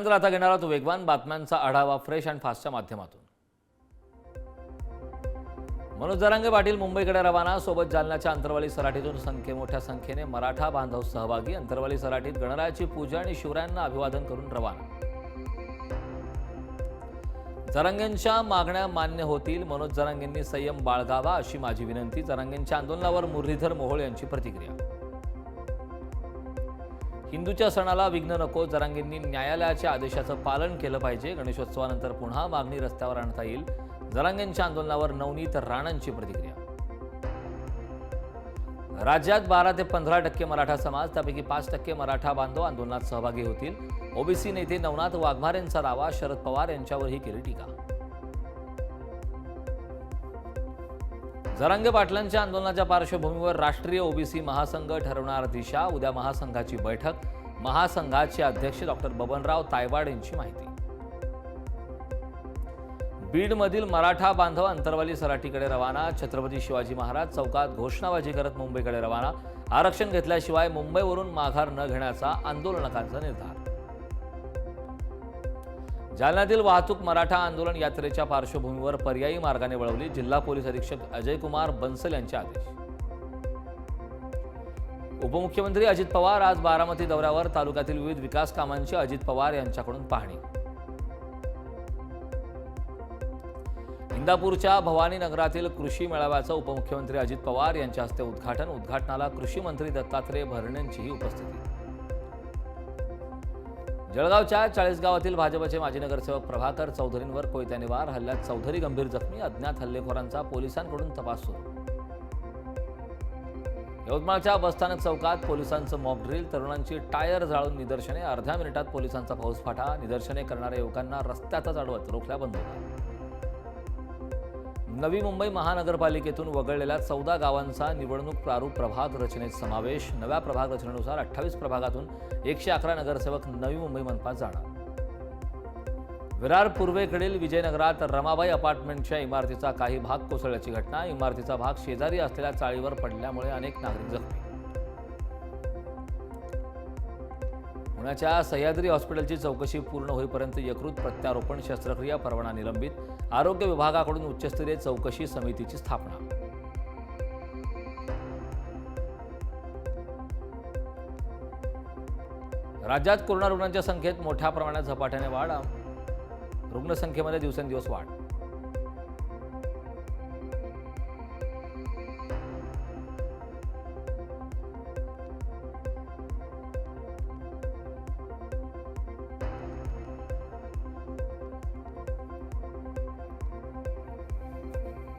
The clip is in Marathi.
त्यानंतर आता घेणार आहोत वेगवान बातम्यांचा आढावा फ्रेश अँड फास्टच्या माध्यमातून. मनोज जरांगे पाटील मुंबईकडे रवाना सोबत जालन्याच्या अंतरवाली सराठीतून संख्ये मोठ्या संख्येने मराठा बांधव सहभागी अंतरवाली सराठीत गणरायाची पूजा आणि शिवरायांना अभिवादन करून रवाना. जरांगेंच्या मागण्या मान्य होतील मनोज जरांगेंनी संयम बाळगावा अशी माझी विनंती जरांगेंच्या आंदोलनावर मुरलीधर मोहोळ यांची प्रतिक्रिया. हिंदूच्या सणाला विघ्न नको जरांगेंनी न्यायालयाच्या आदेशाचं पालन केलं पाहिजे. गणेशोत्सवानंतर पुन्हा मागणी रस्त्यावर आणता येईल. जरांगेंच्या आंदोलनावर नवनीत राणांची प्रतिक्रिया. राज्यात बारा ते पंधरा टक्के मराठा समाज त्यापैकी पाच टक्के मराठा बांधव आंदोलनात सहभागी होतील. ओबीसी नेते नवनाथ वाघमारेंचा दावा शरद पवार यांच्यावरही केली टीका. जरांगे पाटलांच्या आंदोलनाच्या पार्श्वभूमीवर राष्ट्रीय ओबीसी महासंघ ठरवणार दिशा. उद्या महासंघाची बैठक. महासंघाचे अध्यक्ष डॉक्टर बबनराव तायवाड यांची माहिती. बीडमधील मराठा बांधव अंतरवाली सराटीकडे रवाना. छत्रपती शिवाजी महाराज चौकात घोषणाबाजी करत मुंबईकडे रवाना. आरक्षण घेतल्याशिवाय मुंबईवरून माघार न घेण्याचा आंदोलनकांचा निर्धार. जालन्यातील वाहतूक मराठा आंदोलन यात्रेच्या पार्श्वभूमीवर पर्यायी मार्गाने वळवली जिल्हा पोलीस अधीक्षक अजयकुमार बन्सल यांचे आदेश. उपमुख्यमंत्री अजित पवार आज बारामती दौऱ्यावर तालुक्यातील विविध विकास कामांची अजित पवार यांच्याकडून पाहणी. इंदापूरच्या भवानी नगरातील कृषी मेळाव्याचं उपमुख्यमंत्री अजित पवार यांच्या हस्ते उद्घाटन. उद्घाटनाला कृषी मंत्री दत्तात्रय भरणेंचीही उपस्थिती. जळगावच्या चाळीसगावातील भाजपचे माजी नगरसेवक प्रभाकर चौधरींवर कोयत्याने वार हल्ल्यात चौधरी गंभीर जखमी अज्ञात हल्लेखोरांचा पोलिसांकडून तपास सुरू. यवतमाळच्या बसस्थानक चौकात पोलिसांचं मॉक ड्रिल तरुणांची टायर जाळून निदर्शने अर्ध्या मिनिटात पोलिसांचा फौजफाटा निदर्शने करणाऱ्या युवकांना रस्त्यातच अडवत रोखल्या बंद बंदुका नवी मुंबई महानगरपालिकेतून वगळलेल्या चौदा गावांचा निवडणूक प्रारूप प्रभाग रचनेत समावेश. नव्या प्रभाग रचनेनुसार अठ्ठावीस प्रभागातून एकशे अकरा नगरसेवक नवी मुंबई मनपात जाणार. विरार पूर्वेकडील विजयनगरात रमाबाई अपार्टमेंटच्या इमारतीचा काही भाग कोसळल्याची घटना. इमारतीचा भाग शेजारी असलेल्या चाळीवर पडल्यामुळे अनेक नागरिक जखमी. पुण्याच्या सह्याद्री हॉस्पिटलची चौकशी पूर्ण होईपर्यंत यकृत प्रत्यारोपण शस्त्रक्रिया परवाना निलंबित आरोग्य विभागाकडून उच्चस्तरीय चौकशी समितीची स्थापना. राज्यात कोरोना रुग्णांच्या संख्येत मोठ्या प्रमाणात झपाट्याने वाढ रुग्णसंख्येमध्ये दिवसेंदिवस वाढ.